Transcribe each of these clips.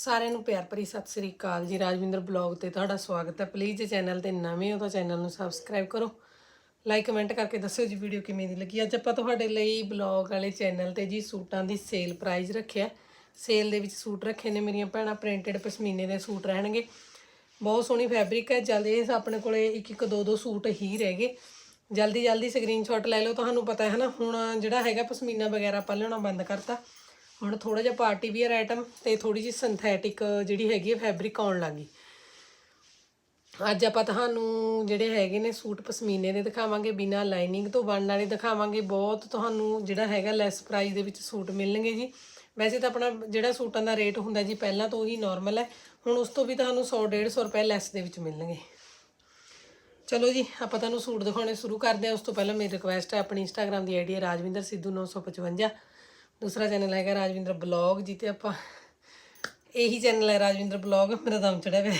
ਸਾਰਿਆਂ ਨੂੰ ਪਿਆਰ ਭਰੀ ਸਤਿ ਸ੍ਰੀ ਅਕਾਲ ਜੀ। ਰਾਜਵਿੰਦਰ ਬਲੌਗ ਤੇ ਤੁਹਾਡਾ ਸਵਾਗਤ ਹੈ। ਪਲੀਜ਼ ਚੈਨਲ ਤੇ ਨਵੇਂ ਹੋ ਤਾਂ ਚੈਨਲ ਨੂੰ ਸਬਸਕ੍ਰਾਈਬ ਕਰੋ। ਲਾਈਕ, ਕਮੈਂਟ ਕਰਕੇ ਦੱਸਿਓ ਜੀ ਵੀਡੀਓ ਕਿਵੇਂ ਦੀ ਲੱਗੀ। ਅੱਜ ਆਪਾਂ ਤੁਹਾਡੇ ਲਈ ਬਲੌਗ ਵਾਲੇ ਚੈਨਲ ਤੇ ਜੀ ਸੂਟਾਂ ਦੀ ਸੇਲ ਪ੍ਰਾਈਸ ਰੱਖਿਆ। ਸੇਲ ਦੇ ਵਿੱਚ ਸੂਟ ਰੱਖੇ ਨੇ ਮੇਰੀਆਂ ਭੈਣਾਂ। ਪ੍ਰਿੰਟਡ ਪਸ਼ਮੀਨੇ ਦੇ ਸੂਟ ਰਹਿਣਗੇ। ਬਹੁਤ ਸੋਹਣੀ ਫੈਬਰਿਕ ਹੈ। ਜਲਦੀ ਇਹ ਆਪਣੇ ਕੋਲੇ ਇੱਕ ਇੱਕ, ਦੋ ਦੋ ਸੂਟ ਹੀ ਰਹਿ ਗਏ। ਜਲਦੀ ਜਲਦੀ ਸਕਰੀਨਸ਼ਾਟ ਲੈ ਲਓ। ਤੁਹਾਨੂੰ ਪਤਾ ਹੈ ਨਾ, ਹੁਣ ਜਿਹੜਾ ਹੈਗਾ ਪਸ਼ਮੀਨਾ ਵਗੈਰਾ ਆਪਾਂ ਲਿਆਉਣਾ ਬੰਦ ਕਰਤਾ। ਹੁਣ ਥੋੜਾ ਜਿਹਾ ਪਾਰਟੀ ਵੀਅਰ ਆਈਟਮ ਤੇ ਥੋੜੀ ਜਿਹੀ ਸਿੰਥੈਟਿਕ ਜਿਹੜੀ ਹੈਗੀ ਹੈ ਫੈਬਰਿਕ ਆਉਣ ਲੱਗੀ ਅੱਜ ਆਪਾਂ ਤੁਹਾਨੂੰ ਜਿਹੜੇ ਹੈਗੇ ਨੇ ਸੂਟ ਪਸ਼ਮੀਨੇ ਦੇ ਦਿਖਾਵਾਂਗੇ, ਬਿਨਾ ਲਾਈਨਿੰਗ ਤੋਂ ਬਣਨ ਵਾਲੇ ਦਿਖਾਵਾਂਗੇ। ਬਹੁਤ ਤੁਹਾਨੂੰ ਜਿਹੜਾ ਹੈਗਾ ਲੈਸ ਪ੍ਰਾਈਸ ਦੇ ਵਿੱਚ ਸੂਟ ਮਿਲਣਗੇ ਜੀ। ਵੈਸੇ ਤਾਂ ਆਪਣਾ ਜਿਹੜਾ ਸੂਟਾਂ ਦਾ ਰੇਟ ਹੁੰਦਾ ਜੀ, ਪਹਿਲਾਂ ਤੋਂ ਹੀ ਨਾਰਮਲ ਹੈ। ਹੁਣ ਉਸ ਤੋਂ ਵੀ ਤੁਹਾਨੂੰ 100 150 ਰੁਪਏ ਲੈਸ ਦੇ ਵਿੱਚ ਮਿਲਣਗੇ। ਚਲੋ ਜੀ, ਆਪਾਂ ਤੁਹਾਨੂੰ ਸੂਟ ਦਿਖਾਉਣੇ ਸ਼ੁਰੂ ਕਰਦੇ ਹਾਂ। ਉਸ ਤੋਂ ਪਹਿਲਾਂ ਮੇਰੀ ਰਿਕੁਐਸਟ ਹੈ, ਆਪਣੀ ਇੰਸਟਾਗ੍ਰam ਦੀ ਆਈਡੀ ਹੈ ਰਾਜਵਿੰਦਰ ਸਿੱਧੂ 955 ਦੂਸਰਾ ਚੈਨਲ ਹੈਗਾ ਰਾਜਵਿੰਦਰ ਬਲੌਗ ਜਿੱਤੇ ਆਪਾਂ ਇਹੀ ਚੈਨਲ ਹੈ ਰਾਜਵਿੰਦਰ ਬਲੌਗ ਮੇਰਾ ਦਮ ਚੜਿਆ ਹੋਇਆ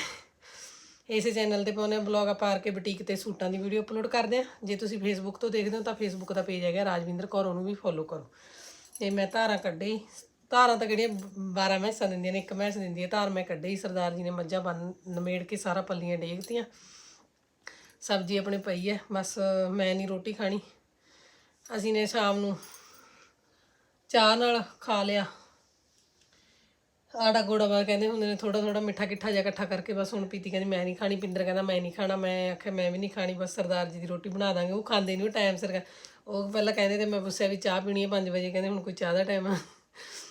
ਇਸੇ ਚੈਨਲ ਤੇ ਪਾਉਂਦੇ ਆ ਬਲੌਗ ਆਪਾਂ ਆਰ ਕੇ ਬੁਟੀਕ ਤੇ ਸੂਟਾਂ ਦੀ ਵੀਡੀਓ ਅਪਲੋਡ ਕਰਦੇ ਆ ਜੇ ਤੁਸੀਂ ਫੇਸਬੁੱਕ ਤੋਂ ਦੇਖਦੇ ਹੋ ਤਾਂ ਫੇਸਬੁੱਕ ਦਾ ਪੇਜ ਹੈਗਾ ਰਾਜਵਿੰਦਰ ਕੌਰ, ਉਹਨੂੰ ਵੀ ਫੋਲੋ ਕਰੋ। ਤੇ ਮੈਂ ਧਾਰਾਂ ਕੱਢੇ ਧਾਰਾਂ ਤਾਂ ਕਿਹੜੀਆਂ 12 ਮੈਸਾਂ ਦਿੰਦੀਆਂ ਨੇ, ਇੱਕ ਮੈਸ ਦਿੰਦੀ ਹੈ। ਧਾਰ ਮੈਂ ਕੱਢੇ ਸਰਦਾਰ ਜੀ ਨੇ ਮੱਝਾਂ ਬੰਨ, ਨਮੇੜ ਕੇ ਸਾਰਾ ਪੱਲੀਆਂ ਡੇਗਤੀਆਂ। ਸਬਜ਼ੀ ਆਪਣੇ ਪਈ ਹੈ, ਬਸ ਮੈਂ ਨਹੀਂ ਰੋਟੀ ਖਾਣੀ। ਅਸੀਂ ਨੇ ਸ਼ਾਮ ਨੂੰ ਚਾਹ ਨਾਲ ਖਾ ਲਿਆ। ਆੜਾ ਗੋੜਾ ਵਾ ਕਹਿੰਦੇ ਹੁੰਦੇ ਨੇ ਥੋੜਾ ਥੋੜਾ ਮਿੱਠਾ ਕਿੱਠਾ ਜਿਹਾ ਇਕੱਠਾ ਕਰਕੇ ਬਸ ਹੁਣ ਪੀਤੀ, ਕਹਿੰਦੀ ਮੈਂ ਨਹੀਂ ਖਾਣੀ, ਪਿੰਦਰ ਕਹਿੰਦਾ ਮੈਂ ਨਹੀਂ ਖਾਣਾ, ਮੈਂ ਆਖਿਆ ਮੈਂ ਵੀ ਨਹੀਂ ਖਾਣੀ, ਬਸ ਸਰਦਾਰ ਜੀ ਦੀ ਰੋਟੀ ਬਣਾ ਦਾਂਗੇ, ਉਹ ਖਾਂਦੇ ਨਹੀਂ ਉਹ ਟਾਈਮ ਸਿਰ ਉਹ ਪਹਿਲਾਂ ਕਹਿੰਦੇ ਤੇ ਮੈਂ ਪੁੱਛਿਆ ਵੀ ਚਾਹ ਪੀਣੀ ਹੈ 5 ਵਜੇ, ਕਹਿੰਦੇ ਹੁਣ ਕੋਈ ਚਾਹ ਦਾ ਟਾਈਮ ਆ।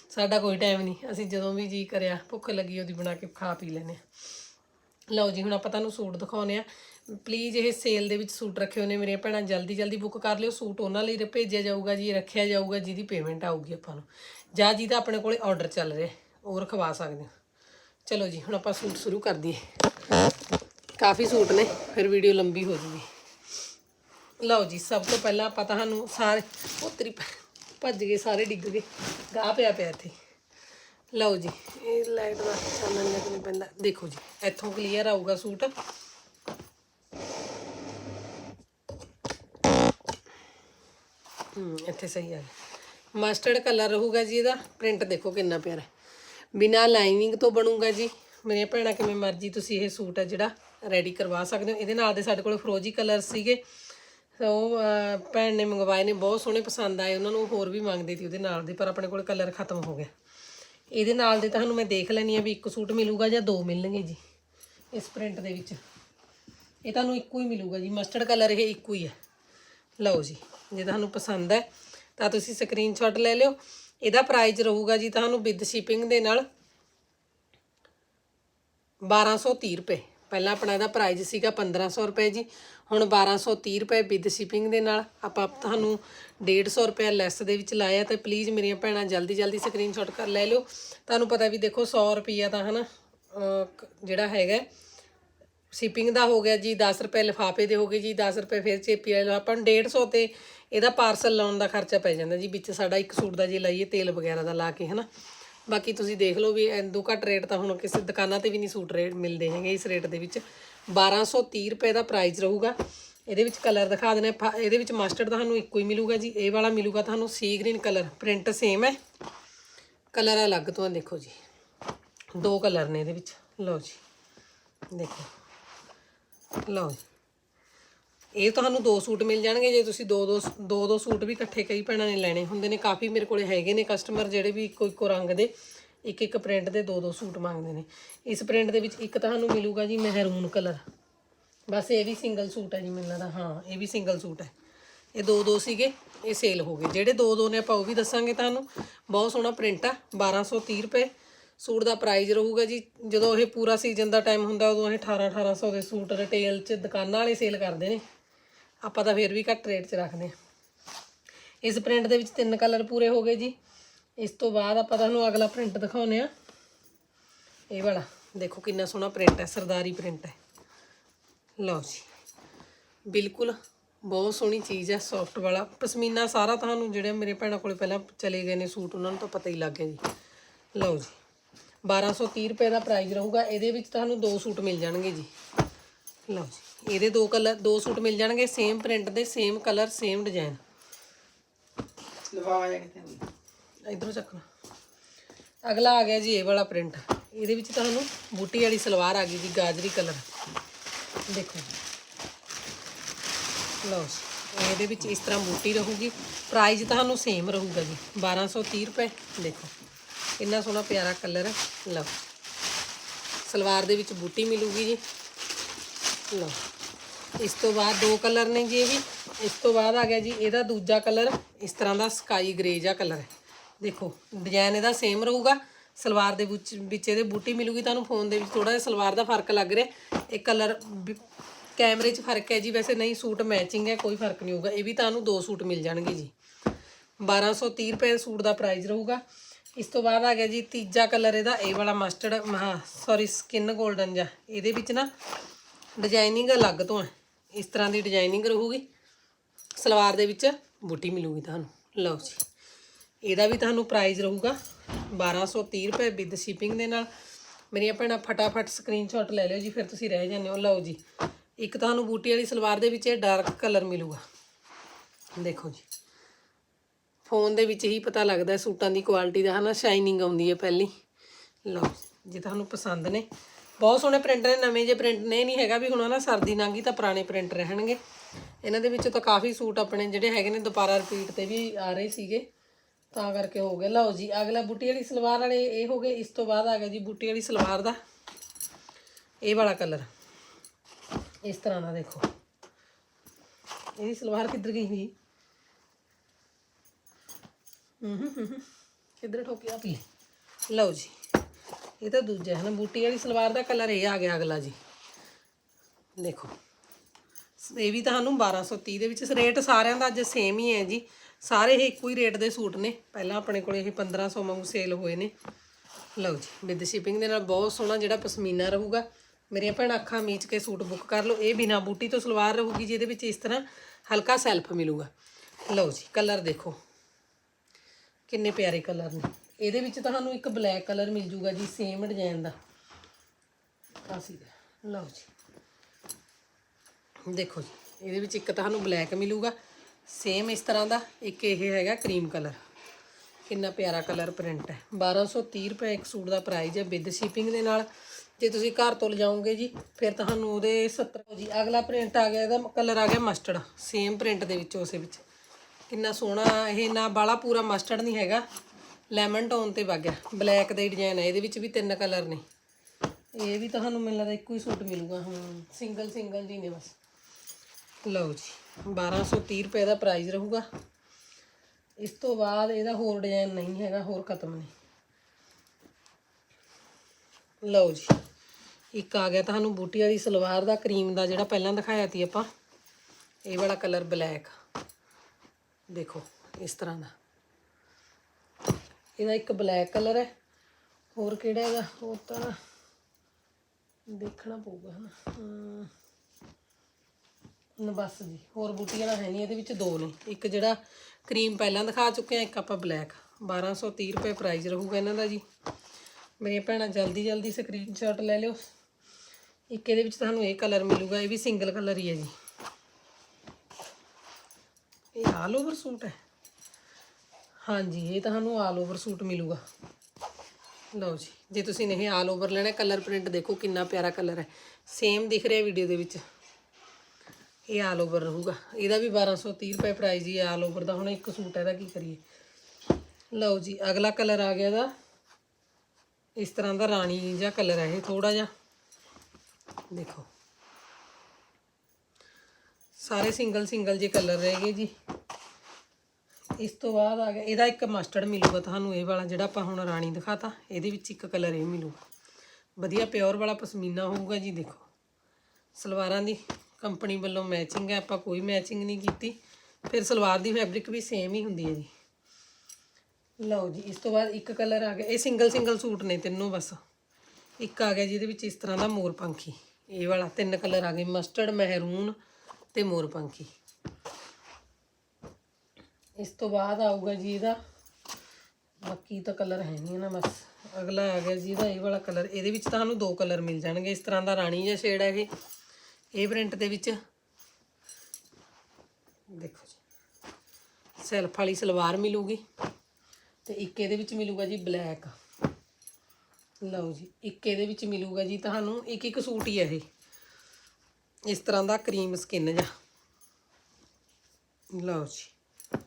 ਸਾਡਾ ਕੋਈ ਟਾਈਮ ਨਹੀਂ ਅਸੀਂ ਜਦੋਂ ਵੀ ਜੀ ਕਰਿਆ, ਭੁੱਖ ਲੱਗੀ ਉਹਦੀ ਬਣਾ ਕੇ ਖਾ ਪੀ ਲੈਨੇ ਆ ਲਓ ਜੀ, ਹੁਣ ਆਪਾਂ ਤੁਹਾਨੂੰ ਸੂਟ ਦਿਖਾਉਨੇ ਆ ਪਲੀਜ਼ ਇਹ ਸੇਲ ਦੇ ਵਿੱਚ ਸੂਟ ਰੱਖੇ ਹੋਏ ਨੇ ਮੇਰੀਆਂ ਭੈਣਾਂ, ਜਲਦੀ ਜਲਦੀ ਬੁੱਕ ਕਰ ਲਿਓ। ਸੂਟ ਉਹਨਾਂ ਲਈ ਭੇਜਿਆ ਜਾਊਗਾ ਜੀ, ਰੱਖਿਆ ਜਾਊਗਾ, ਜਿਹਦੀ ਪੇਮੈਂਟ ਆਊਗੀ ਆਪਾਂ ਨੂੰ। ਜਾਂ ਜਿਹਦਾ ਆਪਣੇ ਕੋਲੇ ਆਰਡਰ ਚੱਲ ਰਿਹਾ, ਉਹ ਰਖਵਾ ਸਕਦੇ ਹੋ। ਚਲੋ ਜੀ, ਹੁਣ ਆਪਾਂ ਸੂਟ ਸ਼ੁਰੂ ਕਰ ਦਈਏ। ਕਾਫੀ ਸੂਟ ਨੇ, ਫਿਰ ਵੀਡੀਓ ਲੰਬੀ ਹੋ ਜੂਗੀ। ਲਓ ਜੀ, ਸਭ ਤੋਂ ਪਹਿਲਾਂ ਆਪਾਂ ਤੁਹਾਨੂੰ ਸਾਰੇ ਉਹ ਤੇਰੀ ਭੱਜ ਗਏ ਸਾਰੇ, ਡਿੱਗ ਗਏ। ਗਾਹ ਪਿਆ ਪਿਆ ਇੱਥੇ। ਲਓ ਜੀ, ਇਹ ਲਾਈਟ ਦਾ ਚਾਨਣ ਜਿਹਾ ਪੈਂਦਾ ਦੇਖੋ ਜੀ, ਇੱਥੋਂ ਕਲੀਅਰ ਆਊਗਾ ਸੂਟ। ਹੂੰ, ਇੱਥੇ ਸਹੀ ਆ। ਗਿਆ ਮਸਟਰਡ ਕਲਰ ਰਹੂਗਾ ਜੀ ਇਹਦਾ। ਪ੍ਰਿੰਟ ਦੇਖੋ ਕਿੰਨਾ ਪਿਆਰਾ। ਬਿਨਾ ਲਾਈਨਿੰਗ ਤੋਂ ਬਣੂਗਾ ਜੀ। ਮੇਰੀਆਂ ਭੈਣਾਂ ਕਿਵੇਂ ਮਰਜ਼ੀ ਤੁਸੀਂ ਇਹ ਸੂਟ ਹੈ ਜਿਹੜਾ ਰੈਡੀ ਕਰਵਾ ਸਕਦੇ ਹੋ। ਇਹਦੇ ਨਾਲ ਦੇ ਸਾਡੇ ਕੋਲ ਫਰੋਜੀ ਕਲਰ ਸੀਗੇ। ਤੇ ਉਹ ਭੈਣ ਨੇ ਮੰਗਵਾਏ ਨੇ, ਬਹੁਤ ਸੋਹਣੇ ਪਸੰਦ ਆਏ। ਉਹਨਾਂ ਨੂੰ ਹੋਰ ਵੀ ਮੰਗਦੇ ਸੀ ਉਹਦੇ ਨਾਲ ਦੇ, ਪਰ ਆਪਣੇ ਕੋਲ ਕਲਰ ਖਤਮ ਹੋ ਗਿਆ। ਇਹਦੇ ਨਾਲ ਦੇ ਤੁਹਾਨੂੰ ਮੈਂ ਦੇਖ ਲੈਣੀ ਆ ਵੀ ਇੱਕ ਸੂਟ ਮਿਲੂਗਾ ਜਾਂ ਦੋ ਮਿਲਣਗੇ ਜੀ। ਇਸ ਪ੍ਰਿੰਟ ਦੇ ਵਿੱਚ। ਇਹ ਤੁਹਾਨੂੰ ਇੱਕੋ ਹੀ ਮਿਲੂਗਾ ਜੀ। ਮਸਟਰਡ ਕਲਰ ਇਹ ਇੱਕੋ ਹੀ ਹੈ ਲਓ ਜੀ ਜੇ ਤੁਹਾਨੂੰ ਪਸੰਦ ਹੈ ਤਾਂ ਤੁਸੀਂ ਸਕਰੀਨਸ਼ਾਟ ਲੈ ਲਿਓ। ਇਹਦਾ ਪ੍ਰਾਈਸ ਰਹੂਗਾ ਜੀ ਤੁਹਾਨੂੰ ਵਿਦ ਸ਼ਿਪਿੰਗ ਦੇ ਨਾਲ 1230 ਰੁਪਏ। ਪਹਿਲਾਂ ਆਪਣਾ ਇਹਦਾ ਪ੍ਰਾਈਸ ਸੀਗਾ 1500 ਰੁਪਏ ਜੀ ਹੁਣ 1230 ਰੁਪਏ ਵਿਦ ਸ਼ਿਪਿੰਗ ਦੇ ਨਾਲ। ਆਪਾਂ ਤੁਹਾਨੂੰ 150 ਰੁਪਏ ਲੈਸ ਦੇ ਵਿੱਚ ਲਾਇਆ ਤੇ ਪਲੀਜ਼ ਮੇਰੀਆਂ ਭੈਣਾਂ ਜਲਦੀ ਜਲਦੀ ਸਕਰੀਨਸ਼ਾਟ ਕਰ ਲੈ ਲਿਓ। ਤੁਹਾਨੂੰ ਪਤਾ ਵੀ ਦੇਖੋ 100 ਰੁਪਈਆ ਤਾਂ ਹਨਾ ਅਹ, ਕ- ਜਿਹੜਾ ਹੈਗਾ ਸ਼ਿਪਿੰਗ ਦਾ ਹੋ ਗਿਆ ਜੀ 10 ਰੁਪਏ ਲਿਫਾਫੇ ਦੇ ਹੋ ਗਏ ਜੀ 10 ਰੁਪਏ ਫਿਰ ਚੇਪੀ ਵਾਲੇ ਆਪਾਂ ਨੂੰ 150 ਤੇ ਇਹਦਾ ਪਾਰਸਲ ਲਾਉਣ ਦਾ ਖਰਚਾ ਪੈ ਜਾਂਦਾ ਜੀ, ਵਿੱਚ ਸਾਡਾ ਇੱਕ ਸੂਟ ਦਾ ਜੇ ਲਾਈਏ ਤੇਲ ਵਗੈਰਾ ਦਾ ਲਾ ਕੇ, ਹਨਾ। ਬਾਕੀ ਤੁਸੀਂ ਦੇਖ ਲਓ ਵੀ ਇੰਦੂ ਘੱਟ ਰੇਟ ਤਾਂ ਹੁਣ ਕਿਸੇ ਦੁਕਾਨਾਂ ਤੇ ਵੀ ਨਹੀਂ ਸੂਟ ਰੇਟ ਮਿਲਦੇ ਹੈਗੇ ਇਸ ਰੇਟ ਦੇ ਵਿੱਚ। 1230 ਰੁਪਏ ਦਾ ਪ੍ਰਾਈਸ ਰਹੂਗਾ। ਇਹਦੇ ਵਿੱਚ ਕਲਰ ਦਿਖਾ ਦੇਣਾ ਫ- ਇਹਦੇ ਵਿੱਚ ਮਸਟਰਡ ਤੁਹਾਨੂੰ ਇੱਕੋ ਹੀ ਮਿਲੂਗਾ ਜੀ। ਇਹ ਵਾਲਾ ਮਿਲੂਗਾ ਤੁਹਾਨੂੰ sea green colour print same ਹੈ। ਕਲਰ ਅਲੱਗ ਤੋਂ ਆ, ਦੇਖੋ ਜੀ। ਦੋ ਕਲਰ ਨੇ ਇਹਦੇ ਵਿੱਚ। ਲਓ ਜੀ। ਦੇਖੋ। ਲਓ ਜੀ। ਇਹ ਤੁਹਾਨੂੰ ਦੋ ਸੂਟ ਮਿਲ ਜਾਣਗੇ, ਜੇ ਤੁਸੀਂ ਦੋ ਦੋ ਦੋ ਦੋ ਸੂਟ ਵੀ ਇਕੱਠੇ ਕਈ ਭੈਣਾਂ ਨੇ ਲੈਣੇ ਹੁੰਦੇ ਨੇ। ਕਾਫੀ ਮੇਰੇ ਕੋਲੇ ਹੈਗੇ ਨੇ ਕਸਟਮਰ ਜਿਹੜੇ ਵੀ ਇੱਕੋ ਇੱਕੋ ਰੰਗ ਦੇ, ਇੱਕ ਇੱਕ ਪ੍ਰਿੰਟ ਦੇ ਦੋ ਦੋ ਸੂਟ ਮੰਗਦੇ ਨੇ। ਇਸ ਪ੍ਰਿੰਟ ਦੇ ਵਿੱਚ ਇੱਕ ਤੁਹਾਨੂੰ ਮਿਲੂਗਾ ਜੀ ਮਹਿਰੂਨ ਕਲਰ ਬਸ ਇਹ ਵੀ ਸਿੰਗਲ ਸੂਟ ਹੈ ਜੀ ਮੈਨੂੰ ਲੱਗਦਾ, ਹਾਂ, ਇਹ ਵੀ ਸਿੰਗਲ ਸੂਟ ਹੈ। ਇਹ ਦੋ ਦੋ ਸੀਗੇ, ਇਹ ਸੇਲ ਹੋ ਗਏ। ਜਿਹੜੇ ਦੋ ਦੋ ਨੇ ਆਪਾਂ ਉਹ ਵੀ ਦੱਸਾਂਗੇ ਤੁਹਾਨੂੰ। ਬਹੁਤ ਸੋਹਣਾ ਪ੍ਰਿੰਟ ਆ 1230 ਰੁਪਏ। ਸੂਟ ਦਾ ਪ੍ਰਾਈਸ ਰਹੂਗਾ ਜੀ। ਜਦੋਂ ਇਹ ਪੂਰਾ ਸੀਜ਼ਨ ਦਾ ਟਾਈਮ ਹੁੰਦਾ, ਉਦੋਂ ਇਹ 18 1800 ਦੇ ਸੂਟ ਰਿਟੇਲ 'ਚ ਦੁਕਾਨਾਂ ਵਾਲੇ ਸੇਲ ਕਰਦੇ ਨੇ। ਆਪਾਂ ਤਾਂ ਫਿਰ ਵੀ ਘੱਟ ਰੇਟ 'ਚ ਰੱਖਦੇ ਹਾਂ। ਇਸ ਪ੍ਰਿੰਟ ਦੇ ਵਿੱਚ ਤਿੰਨ ਕਲਰ ਪੂਰੇ ਹੋ ਗਏ ਜੀ। ਇਸ ਤੋਂ ਬਾਅਦ ਆਪਾਂ ਤੁਹਾਨੂੰ ਅਗਲਾ ਪ੍ਰਿੰਟ ਦਿਖਾਉਨੇ ਆ ਇਹ ਵਾਲਾ, ਦੇਖੋ ਕਿੰਨਾ ਸੋਹਣਾ ਪ੍ਰਿੰਟ ਹੈ, ਸਰਦਾਰੀ ਪ੍ਰਿੰਟ ਹੈ। ਲਓ ਜੀ। ਬਿਲਕੁਲ ਬਹੁਤ ਸੋਹਣੀ ਚੀਜ਼ ਹੈ ਸੌਫਟ ਵਾਲਾ। ਪਸ਼ਮੀਨਾ ਸਾਰਾ ਤੁਹਾਨੂੰ ਜਿਹੜੇ ਮੇਰੇ ਭੈਣਾਂ ਕੋਲੇ ਪਹਿਲਾਂ ਚਲੇ ਗਏ ਨੇ ਸੂਟ, ਉਹਨਾਂ ਨੂੰ ਤਾਂ ਪਤਾ ਹੀ ਲੱਗ ਗਿਆ ਜੀ। ਲਓ ਜੀ। 1230 ਰੁਪਏ ਦਾ ਪ੍ਰਾਈਸ ਰਹੂਗਾ ਇਹਦੇ ਵਿੱਚ ਤੁਹਾਨੂੰ ਦੋ ਸੂਟ ਮਿਲ ਜਾਣਗੇ ਜੀ। ਲਓ ਜੀ ਇਹਦੇ ਦੋ ਕਲਰ ਦੋ ਸੂਟ ਮਿਲ ਜਾਣਗੇ ਸੇਮ ਪ੍ਰਿੰਟ ਦੇ ਸੇਮ ਕਲਰ ਸੇਮ ਡਿਜ਼ਾਈਨ ਲਵਾਵਾ ਜਾ ਕਿਤੇ ਇਧਰੋਂ ਚੱਕਣਾ ਅਗਲਾ ਆ ਗਿਆ ਜੀ ਇਹ ਵਾਲਾ ਪ੍ਰਿੰਟ ਇਹਦੇ ਵਿੱਚ ਤੁਹਾਨੂੰ ਬੂਟੀ ਵਾਲੀ ਸਲਵਾਰ ਆ ਗਈ ਜੀ ਗਾਜਰੀ ਕਲਰ ਦੇਖੋ ਲਓ ਇਹਦੇ ਵਿੱਚ ਇਸ ਤਰ੍ਹਾਂ ਬੂਟੀ ਰਹੂਗੀ। ਪ੍ਰਾਈਸ ਤੁਹਾਨੂੰ ਸੇਮ ਰਹੂਗਾ ਜੀ 1230 ਰੁਪਏ। ਦੇਖੋ। ਇੰਨਾ ਸੋਹਣਾ ਪਿਆਰਾ ਕਲਰ ਲਓ। ਸਲਵਾਰ ਦੇ ਵਿੱਚ ਬੂਟੀ ਮਿਲੂਗੀ ਜੀ। ਲਓ। ਇਸ ਤੋਂ ਬਾਅਦ ਦੋ ਕਲਰ ਨੇ ਜੀ ਇਹ ਵੀ। ਇਸ ਤੋਂ ਬਾਅਦ ਆ ਗਿਆ ਜੀ ਇਹਦਾ ਦੂਜਾ ਕਲਰ। ਇਸ ਤਰ੍ਹਾਂ ਦਾ ਸਕਾਈ ਗ੍ਰੇ ਜਿਹਾ ਕਲਰ ਹੈ। ਦੇਖੋ ਡਿਜ਼ਾਈਨ ਇਹਦਾ ਸੇਮ ਰਹੂਗਾ। ਸਲਵਾਰ ਦੇ ਵਿੱਚ ਵਿੱਚ ਇਹਦੇ ਬੂਟੀ ਮਿਲੂਗੀ ਤੁਹਾਨੂੰ ਫੋਨ ਦੇ ਵਿੱਚ। ਥੋੜਾ ਜਿਹਾ ਸਲਵਾਰ ਦਾ ਫ਼ਰਕ ਲੱਗ ਰਿਹਾ। ਇਹ ਕਲਰ ਕੈਮਰੇ 'ਚ ਫ਼ਰਕ ਹੈ ਜੀ। ਵੈਸੇ ਨਹੀਂ, ਸੂਟ ਮੈਚਿੰਗ ਹੈ, ਕੋਈ ਫ਼ਰਕ ਨਹੀਂ ਹੋਊਗਾ। ਇਹ ਵੀ ਤੁਹਾਨੂੰ ਦੋ ਸੂਟ ਮਿਲ ਜਾਣਗੇ ਜੀ। 1230 ਰੁਪਏ ਸੂਟ ਦਾ ਪ੍ਰਾਈਸ ਰਹੂਗਾ। ਇਸ ਤੋਂ ਬਾਅਦ ਆ ਗਿਆ ਜੀ ਤੀਜਾ ਕਲਰ ਇਹਦਾ, ਇਹ ਵਾਲਾ ਮਸਟਰਡ ਹਾਂ ਸੌਰੀ ਸਕਿਨ 골ਡਨ ਜਾਂ ਇਹਦੇ ਵਿੱਚ ਨਾ ਡਿਜ਼ਾਈਨਿੰਗ ਅਲੱਗ ਤੋਂ ਹੈ। ਇਸ ਤਰ੍ਹਾਂ ਦੀ ਡਿਜ਼ਾਈਨਿੰਗ ਰਹੂਗੀ। ਸਲਵਾਰ ਦੇ ਵਿੱਚ ਬੂਟੀ ਮਿਲੂਗੀ ਤੁਹਾਨੂੰ। ਲਓ ਜੀ। ਇਹਦਾ ਵੀ ਤੁਹਾਨੂੰ ਪ੍ਰਾਈਸ ਰਹੂਗਾ 1230 ਰੁਪਏ ਵਿਦ ਸ਼ਿਪਿੰਗ ਦੇ ਨਾਲ। ਮੇਰੀਆਂ ਭੈਣਾਂ ਫਟਾਫਟ ਸਕਰੀਨਸ਼ਾਟ ਲੈ ਲਿਓ ਜੀ, ਫਿਰ ਤੁਸੀਂ ਰਹਿ ਜਾਂਦੇ ਹੋ। ਲਓ ਜੀ। ਇੱਕ ਤੁਹਾਨੂੰ ਬੂਟੀ ਵਾਲੀ ਸਲਵਾਰ ਦੇ ਵਿੱਚ ਇਹ ਡਾਰਕ ਕਲਰ ਮਿਲੂਗਾ। ਦੇਖੋ ਜੀ। ਫੋਨ ਦੇ ਵਿੱਚ ਹੀ ਪਤਾ ਲੱਗਦਾ ਸੂਟਾਂ ਦੀ ਕੁਆਲਿਟੀ ਦਾ, ਹਨਾ? ਸ਼ਾਈਨਿੰਗ ਆਉਂਦੀ ਹੈ ਪਹਿਲੀ। ਲਓ, ਜੇ ਤੁਹਾਨੂੰ ਪਸੰਦ ਨੇ। ਬਹੁਤ ਸੋਹਣੇ ਪ੍ਰਿੰਟ ਨੇ, ਨਵੇਂ ਜੇ ਪ੍ਰਿੰਟ ਨੇ, ਇਹ ਨਹੀਂ ਹੈਗਾ ਵੀ ਹੁਣ ਨਾ ਸਰਦੀ ਲੰਘੀ ਤਾਂ ਪੁਰਾਣੇ ਪ੍ਰਿੰਟ ਰਹਿਣਗੇ। ਇਹਨਾਂ ਦੇ ਵਿੱਚੋਂ ਤਾਂ ਕਾਫੀ ਸੂਟ ਆਪਣੇ ਜਿਹੜੇ ਹੈਗੇ ਨੇ ਦੁਬਾਰਾ ਰਿਪੀਟ ਤੇ ਵੀ ਆ ਰਹੇ ਸੀਗੇ। ਤਾਂ ਕਰਕੇ ਹੋ ਗਏ ਲਓ ਜੀ, ਅਗਲਾ ਬੂਟੀ ਵਾਲੀ ਸਲਵਾਰ ਵਾਲੇ, ਇਹ ਹੋ ਗਏ। ਇਸ ਤੋਂ ਬਾਅਦ ਆ ਗਿਆ ਜੀ ਬੂਟੀ ਵਾਲੀ ਸਲਵਾਰ ਦਾ। ਇਹ ਵਾਲਾ ਕਲਰ। ਇਸ ਤਰ੍ਹਾਂ ਦਾ ਦੇਖੋ। ਇਹਦੀ ਸਲਵਾਰ ਕਿੱਧਰ ਗਈ ਹੋਈ ਕਿੱਧਰ ਠੋਕਿਆ ਪੀ ਲਓ ਜੀ। ਇਹ ਤਾਂ ਦੂਜਾ ਹੈ ਨਾ। ਬੂਟੀ ਵਾਲੀ ਸਲਵਾਰ ਦਾ ਕਲਰ ਇਹ ਆ ਗਿਆ ਅਗਲਾ ਜੀ। ਦੇਖੋ। ਇਹ ਵੀ ਤੁਹਾਨੂੰ 1230 ਦੇ ਵਿੱਚ ਰੇਟ ਸਾਰਿਆਂ ਦਾ ਅੱਜ ਸੇਮ ਹੀ ਹੈ ਜੀ। ਸਾਰੇ ਇਹ ਇੱਕੋ ਹੀ ਰੇਟ ਦੇ ਸੂਟ ਨੇ। ਪਹਿਲਾਂ ਆਪਣੇ ਕੋਲ ਇਹ 1500 ਵਾਂਗੂ ਸੇਲ ਹੋਏ ਨੇ। ਲਓ ਜੀ। ਵਿਦ ਸ਼ਿਪਿੰਗ ਦੇ ਨਾਲ ਬਹੁਤ ਸੋਹਣਾ ਜਿਹੜਾ ਪਸ਼ਮੀਨਾ ਰਹੂਗਾ। ਮੇਰੀਆਂ ਭੈਣਾਂ ਅੱਖਾਂ ਮੀਚ ਕੇ ਸੂਟ ਬੁੱਕ ਕਰ ਲਓ। ਇਹ ਬਿਨਾ ਬੂਟੀ ਤੋਂ ਸਲਵਾਰ ਰਹੂਗੀ ਜਿਹਦੇ ਵਿੱਚ ਇਸ ਤਰ੍ਹਾਂ ਹਲਕਾ ਸੈਲਫ ਮਿਲੂਗਾ। ਲਓ ਜੀ। ਕਲਰ ਦੇਖੋ। ਕਿੰਨੇ ਪਿਆਰੇ ਕਲਰ ਨੇ। ਇਹਦੇ ਵਿੱਚ ਤੁਹਾਨੂੰ ਇੱਕ ਬਲੈਕ ਕਲਰ ਮਿਲ ਜੂਗਾ ਜੀ ਸੇਮ ਡਿਜ਼ਾਈਨ ਦਾ। ਕਾਸੀ ਲਓ ਜੀ। ਦੇਖੋ ਜੀ, ਇਹਦੇ ਵਿੱਚ ਇੱਕ ਤੁਹਾਨੂੰ ਬਲੈਕ ਮਿਲੂਗਾ। ਸੇਮ ਇਸ ਤਰ੍ਹਾਂ ਦਾ, ਇੱਕ ਇਹ ਹੈਗਾ ਕਰੀਮ ਕਲਰ। ਕਿੰਨਾ ਪਿਆਰਾ ਕਲਰ ਪ੍ਰਿੰਟ ਹੈ। 1230 ਰੁਪਏ ਇੱਕ ਸੂਟ ਦਾ ਪ੍ਰਾਈਸ ਹੈ ਵਿਦ ਸ਼ਿਪਿੰਗ ਦੇ ਨਾਲ। ਜੇ ਤੁਸੀਂ ਘਰ ਤੋਂ ਲਿਜਾਓਗੇ ਜੀ, ਫਿਰ ਤੁਹਾਨੂੰ ਉਹਦੇ 70 ਜੀ, ਅਗਲਾ ਪ੍ਰਿੰਟ ਆ ਗਿਆ, ਇਹਦਾ ਕਲਰ ਆ ਗਿਆ ਮਸਟਰਡ ਸੇਮ ਪ੍ਰਿੰਟ ਦੇ ਵਿੱਚ ਉਸੇ ਵਿੱਚ। ਕਿੰਨਾ ਸੋਹਣਾ, ਇਹ ਨਾ ਬਾਲਾ ਪੂਰਾ ਮਸਟਰਡ ਨਹੀਂ ਹੈਗਾ। ਲੈਮਨ ਟੋਨ ਤੇ ਵਗ ਗਿਆ। ਬਲੈਕ ਦਾ ਹੀ ਡਿਜ਼ਾਈਨ ਹੈ ਇਹਦੇ ਵਿੱਚ ਵੀ ਤਿੰਨ ਕਲਰ ਨੇ। ਇਹ ਵੀ ਤੁਹਾਨੂੰ ਮੈਨੂੰ ਲੱਗਦਾ ਇੱਕੋ ਹੀ ਸੂਟ ਮਿਲੂਗਾ। ਹਾਂ ਸਿੰਗਲ ਸਿੰਗਲ ਜੀ ਨੇ ਬਸ। ਲਓ ਜੀ 1230 ਰੁਪਏ ਦਾ ਪ੍ਰਾਈਸ ਰਹੂਗਾ। ਇਸ ਤੋਂ ਬਾਅਦ ਇਹਦਾ ਹੋਰ ਡਿਜ਼ਾਈਨ ਨਹੀਂ ਹੈਗਾ, ਹੋਰ ਖਤਮ ਨੇ। ਲਓ ਜੀ, ਇੱਕ ਆ ਗਿਆ ਤੁਹਾਨੂੰ ਬੂਟੀਆਂ ਦੀ ਸਲਵਾਰ ਦਾ, ਕਰੀਮ ਦਾ, ਜਿਹੜਾ ਪਹਿਲਾਂ ਦਿਖਾਇਆ ਸੀ ਆਪਾਂ। ਇਹ ਵਾਲਾ ਕਲਰ ਬਲੈਕ ਦੇਖੋ, ਇਸ ਤਰ੍ਹਾਂ ਦਾ। ਇਹਦਾ ਇੱਕ ਬਲੈਕ ਕਲਰ ਹੈ। ਹੋਰ ਕਿਹੜਾ ਹੈਗਾ ਉਹ ਤਾਂ ਦੇਖਣਾ ਪਊਗਾ ਹਨਾ। ਨਾ ਬਸ ਜੀ, ਹੋਰ ਬੂਟੀਆਂ ਵਾਲਾ ਹੈ ਨਹੀਂ, ਇਹਦੇ ਵਿੱਚ ਦੋ ਨੇ। ਇੱਕ ਜਿਹੜਾ ਕਰੀਮ ਪਹਿਲਾਂ ਦਿਖਾ ਚੁੱਕੇ ਆ ਇੱਕ ਆਪਾਂ ਬਲੈਕ। 1230 ਰੁਪਏ ਪ੍ਰਾਈਸ ਰਹੂਗਾ ਇਹਨਾਂ ਦਾ ਜੀ। ਮੇਰੀਆਂ ਭੈਣਾਂ, ਜਲਦੀ ਜਲਦੀ ਸਕਰੀਨਸ਼ਾਟ ਲੈ ਲਿਓ। ਇੱਕ ਇਹਦੇ ਵਿੱਚ ਤੁਹਾਨੂੰ ਇਹ ਕਲਰ ਮਿਲੂਗਾ, ਇਹ ਵੀ ਸਿੰਗਲ ਕਲਰ ਹੀ ਹੈ ਜੀ। ਇਹ ਆਲ ਓਵਰ ਸੂਟ ਹੈ। ਹਾਂਜੀ, ਇਹ ਤੁਹਾਨੂੰ ਆਲ ਓਵਰ ਸੂਟ ਮਿਲੂਗਾ। ਲਓ ਜੀ, ਜੇ ਤੁਸੀਂ ਨਹੀਂ ਆਲ ਓਵਰ ਲੈਣਾ ਕਲਰ ਪ੍ਰਿੰਟ ਦੇਖੋ ਕਿੰਨਾ ਪਿਆਰਾ ਕਲਰ ਹੈ। ਸੇਮ ਦਿਖ ਰਿਹਾ ਵੀਡੀਓ ਦੇ ਵਿੱਚ। ਇਹ ਆਲ ਓਵਰ ਰਹੂਗਾ। ਇਹਦਾ ਵੀ 1230 ਰੁਪਏ ਪ੍ਰਾਈਸ ਹੀ ਆਲ ਓਵਰ ਦਾ। ਹੁਣ ਇੱਕ ਸੂਟ ਹੈ ਇਹਦਾ ਕੀ ਕਰੀਏ? ਲਓ ਜੀ, ਅਗਲਾ ਕਲਰ ਆ ਗਿਆ ਇਹਦਾ। ਇਸ ਤਰ੍ਹਾਂ ਦਾ ਰਾਣੀ ਜਿਹਾ ਕਲਰ ਹੈ ਇਹ ਥੋੜਾ ਜਿਹਾ। ਦੇਖੋ। ਸਾਰੇ ਸਿੰਗਲ ਸਿੰਗਲ ਜੇ ਕਲਰ ਰਹਿ ਗਏ ਜੀ। ਇਸ ਤੋਂ ਬਾਅਦ ਆ ਗਿਆ, ਇਹਦਾ ਇੱਕ ਮਸਟਰਡ ਮਿਲੂਗਾ ਤੁਹਾਨੂੰ, ਇਹ ਵਾਲਾ ਜਿਹੜਾ ਆਪਾਂ ਹੁਣ ਰਾਣੀ ਦਿਖਾਤਾ, ਇਹਦੇ ਵਿੱਚ ਇੱਕ ਕਲਰ ਇਹ ਮਿਲੂਗਾ। ਵਧੀਆ ਪਿਓਰ ਵਾਲਾ ਪਸ਼ਮੀਨਾ ਹੋਊਗਾ ਜੀ, ਦੇਖੋ। ਸਲਵਾਰਾਂ ਦੀ ਕੰਪਨੀ ਵੱਲੋਂ ਮੈਚਿੰਗ ਹੈ, ਆਪਾਂ ਕੋਈ ਮੈਚਿੰਗ ਨਹੀਂ ਕੀਤੀ। ਫਿਰ ਸਲਵਾਰ ਦੀ ਫੈਬਰਿਕ ਵੀ ਸੇਮ ਹੀ ਹੁੰਦੀ ਹੈ ਜੀ। ਲਓ ਜੀ, ਇਸ ਤੋਂ ਬਾਅਦ ਇੱਕ ਕਲਰ ਆ ਗਿਆ, ਇਹ ਸਿੰਗਲ ਸਿੰਗਲ ਸੂਟ ਨੇ ਤਿੰਨੋਂ ਬਸ। ਇੱਕ ਆ ਗਿਆ ਜਿਹਦੇ ਵਿੱਚ ਇਸ ਤਰ੍ਹਾਂ ਦਾ ਮੋਰ ਪੰਖੀ, ਇਹ ਵਾਲਾ ਤਿੰਨ ਕਲਰ ਆ ਗਏ ਮਸਟਰਡ ਮਹਿਰੂਨ ਤੇ ਮੋਰ ਪੰਖੀ। ਇਸ ਤੋਂ ਬਾਅਦ ਆਊਗਾ ਜੀ ਇਹਦਾ। ਬਾਕੀ ਤਾਂ ਕਲਰ ਹੈ ਨਹੀਂ ਨਾ ਬਸ। ਅਗਲਾ ਆ ਗਿਆ ਜੀ ਇਹਦਾ, ਇਹ ਵਾਲਾ ਕਲਰ ਇਹਦੇ ਵਿੱਚ ਤੁਹਾਨੂੰ ਦੋ ਕਲਰ ਮਿਲ ਜਾਣਗੇ। ਇਸ ਤਰ੍ਹਾਂ ਦਾ ਰਾਣੀ ਜਿਹਾ ਸ਼ੇਡ ਹੈ ਇਹ। ਇਹ ਪ੍ਰਿੰਟ ਦੇ ਵਿੱਚ। ਦੇਖੋ ਜੀ। ਸੈਲਫ ਵਾਲੀ ਸਲਵਾਰ ਮਿਲੂਗੀ। ਤੇ ਇੱਕ ਇਹਦੇ ਵਿੱਚ ਮਿਲੂਗਾ ਜੀ ਬਲੈਕ ਲਓ ਜੀ। ਇੱਕ ਇਹਦੇ ਵਿੱਚ ਮਿਲੂਗਾ ਜੀ ਤੁਹਾਨੂੰ। ਇੱਕ ਇੱਕ ਸੂਟ ਹੀ ਹੈ ਇਹ। ਇਸ ਤਰ੍ਹਾਂ ਦਾ ਕਰੀਮ ਸਕਿਨ ਜਾ ਲਓ ਜੀ।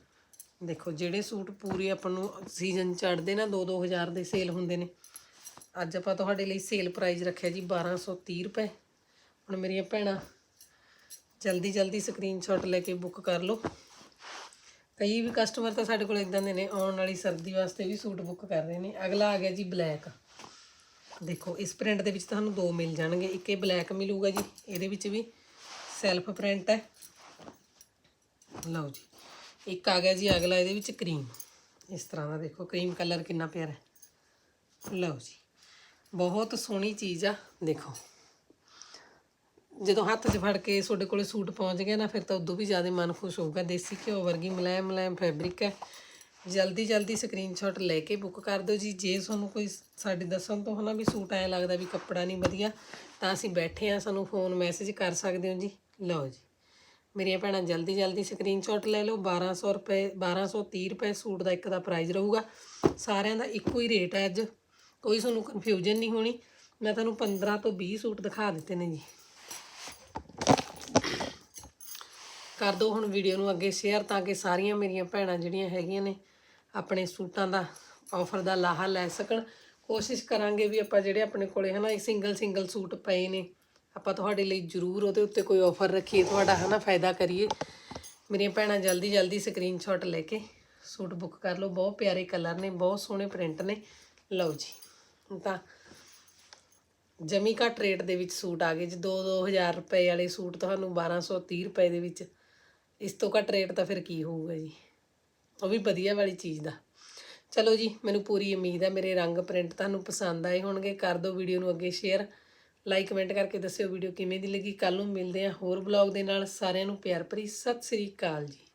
ਦੇਖੋ, ਜਿਹੜੇ ਸੂਟ ਪੂਰੇ ਆਪਾਂ ਨੂੰ ਸੀਜ਼ਨ ਚੜਦੇ ਨਾ 2-2000 ਦੇ ਸੇਲ ਹੁੰਦੇ ਨੇ। ਅੱਜ ਆਪਾਂ ਤੁਹਾਡੇ ਲਈ ਸੇਲ ਪ੍ਰਾਈਸ ਰੱਖਿਆ ਜੀ 1230 ਰੁਪਏ। ਹੁਣ ਮੇਰੀਆਂ ਭੈਣਾਂ ਜਲਦੀ ਜਲਦੀ ਸਕਰੀਨਸ਼ਾਟ ਲੈ ਕੇ ਬੁੱਕ ਕਰ ਲਓ। ਕਈ ਵੀ ਕਸਟਮਰ ਤਾਂ ਸਾਡੇ ਕੋਲ ਇਦਾਂ ਦੇ ਨੇ, ਆਉਣ ਵਾਲੀ ਸਰਦੀ ਵਾਸਤੇ ਵੀ ਸੂਟ ਬੁੱਕ ਕਰ ਰਹੇ ਨੇ। ਅਗਲਾ ਆ ਗਿਆ ਜੀ ਬਲੈਕ ਦੇਖੋ, ਇਸ ਪ੍ਰਿੰਟ ਦੇ ਵਿੱਚ ਤੁਹਾਨੂੰ ਦੋ ਮਿਲ ਜਾਣਗੇ। ਇੱਕ ਇਹ ਬਲੈਕ ਮਿਲੂਗਾ ਜੀ, ਇਹਦੇ ਵਿੱਚ ਵੀ ਸੈਲਫ ਪ੍ਰਿੰਟ ਹੈ। ਲਓ ਜੀ, ਇੱਕ ਆ ਗਿਆ ਜੀ, ਅਗਲਾ ਇਹਦੇ ਵਿੱਚ ਕਰੀਮ ਇਸ ਤਰ੍ਹਾਂ ਦਾ ਦੇਖੋ ਕਰੀਮ ਕਲਰ ਕਿੰਨਾ ਪਿਆਰਾ ਹੈ। ਲਓ ਜੀ, ਬਹੁਤ ਸੋਹਣੀ ਚੀਜ਼ ਆ, ਦੇਖੋ। ਜਦੋਂ ਹੱਥ 'ਚ ਫੜ ਕੇ ਤੁਹਾਡੇ ਕੋਲੇ ਸੂਟ ਪਹੁੰਚ ਗਿਆ ਨਾ, ਫਿਰ ਤਾਂ ਉਦੋਂ ਵੀ ਜ਼ਿਆਦਾ ਮਨ ਖੁਸ਼ ਹੋਊਗਾ। ਦੇਸੀ ਘਿਓ ਵਰਗੀ ਮੁਲਾਇਮ ਮੁਲਾਇਮ ਫੈਬਰਿਕ ਹੈ। ਜਲਦੀ ਜਲਦੀ ਸਕਰੀਨਸ਼ਾਟ ਲੈ ਕੇ ਬੁੱਕ ਕਰ ਦਿਓ ਜੀ। ਜੇ ਤੁਹਾਨੂੰ ਕੋਈ ਸਾਡੇ ਦੱਸਣ ਤੋਂ ਹਨਾ ਵੀ ਸੂਟ ਐ ਲੱਗਦਾ ਵੀ ਕੱਪੜਾ ਨਹੀਂ ਵਧੀਆ, ਤਾਂ ਅਸੀਂ ਬੈਠੇ ਆ ਸਾਨੂੰ ਫੋਨ ਮੈਸੇਜ ਕਰ ਸਕਦੇ ਹੋ ਜੀ। ਲਓ ਜੀ। ਮੇਰੀਆਂ ਭੈਣਾਂ ਜਲਦੀ ਜਲਦੀ ਸਕਰੀਨਸ਼ਾਟ ਲੈ ਲਓ। 1200 ਰੁਪਏ 1230 ਰੁਪਏ ਸੂਟ ਦਾ ਇੱਕ ਦਾ ਪ੍ਰਾਈਸ ਰਹੂਗਾ। ਸਾਰਿਆਂ ਦਾ ਇੱਕੋ ਹੀ ਰੇਟ ਹੈ ਅੱਜ। ਕੋਈ ਤੁਹਾਨੂੰ ਕਨਫਿਊਜ਼ਨ ਨਹੀਂ ਹੋਣੀ। ਮੈਂ ਤੁਹਾਨੂੰ 15 ਤੋਂ 20 ਸੂਟ ਦਿਖਾ ਦਿੱਤੇ ਨੇ ਜੀ। ਕਰ ਦਿਓ ਹੁਣ ਵੀਡੀਓ ਨੂੰ ਅੱਗੇ ਸ਼ੇਅਰ ਤਾਂ ਕਿ ਸਾਰੀਆਂ ਮੇਰੀਆਂ ਭੈਣਾਂ ਜਿਹੜੀਆਂ ਹੈਗੀਆਂ ਨੇ ਆਪਣੇ ਸੂਟਾਂ ਦਾ ਆਫਰ ਦਾ ਲਾਹਾ ਲੈ ਸਕਣ। ਕੋਸ਼ਿਸ਼ ਕਰਾਂਗੇ ਵੀ ਆਪਾਂ ਜਿਹੜੇ ਆਪਣੇ ਕੋਲੇ ਹਨਾ ਸਿੰਗਲ ਸਿੰਗਲ ਸੂਟ ਪਏ ਨੇ, ਆਪਾਂ ਤੁਹਾਡੇ ਲਈ ਜ਼ਰੂਰ ਉਹਦੇ ਉੱਤੇ ਕੋਈ ਆਫਰ ਰੱਖੀਏ, ਤੁਹਾਡਾ ਹਨਾ ਫਾਇਦਾ ਕਰੀਏ। ਮੇਰੀਆਂ ਭੈਣਾਂ ਜਲਦੀ ਜਲਦੀ ਸਕਰੀਨਸ਼ਾਟ ਲੈ ਕੇ ਸੂਟ ਬੁੱਕ ਕਰ ਲਓ। ਬਹੁਤ ਪਿਆਰੇ ਕਲਰ ਨੇ, ਬਹੁਤ ਸੋਹਣੇ ਪ੍ਰਿੰਟ ਨੇ। ਲਓ ਜੀ ਤਾਂ ਜਮੀ ਘੱਟ ਰੇਟ ਦੇ ਵਿੱਚ ਸੂਟ ਆ ਗਏ ਜੀ। 2-2000 ਰੁਪਏ ਵਾਲੇ ਸੂਟ ਤੁਹਾਨੂੰ 1230 ਰੁਪਏ ਦੇ ਵਿੱਚ, ਇਸ ਤੋਂ ਘੱਟ ਰੇਟ ਤਾਂ ਫਿਰ ਕੀ ਹੋਊਗਾ ਜੀ? ਉਹ ਵੀ ਵਧੀਆ ਵਾਲੀ ਚੀਜ਼ ਦਾ। ਚਲੋ ਜੀ, ਮੈਨੂੰ ਪੂਰੀ ਉਮੀਦ ਹੈ ਮੇਰੇ ਰੰਗ ਪ੍ਰਿੰਟ ਤੁਹਾਨੂੰ ਪਸੰਦ ਆਏ ਹੋਣਗੇ। ਕਰ ਦਿਓ ਵੀਡੀਓ ਨੂੰ ਅੱਗੇ ਸ਼ੇਅਰ ਲਾਈਕ ਕਮੈਂਟ ਕਰਕੇ ਦੱਸਿਓ ਵੀਡੀਓ ਕਿਵੇਂ ਦੀ ਲੱਗੀ। ਕੱਲ ਨੂੰ ਮਿਲਦੇ ਹਾਂ ਹੋਰ ਬਲੌਗ ਦੇ ਨਾਲ। ਸਾਰਿਆਂ ਨੂੰ ਪਿਆਰ ਭਰੀ। ਸਤਿ ਸ੍ਰੀ ਅਕਾਲ ਜੀ।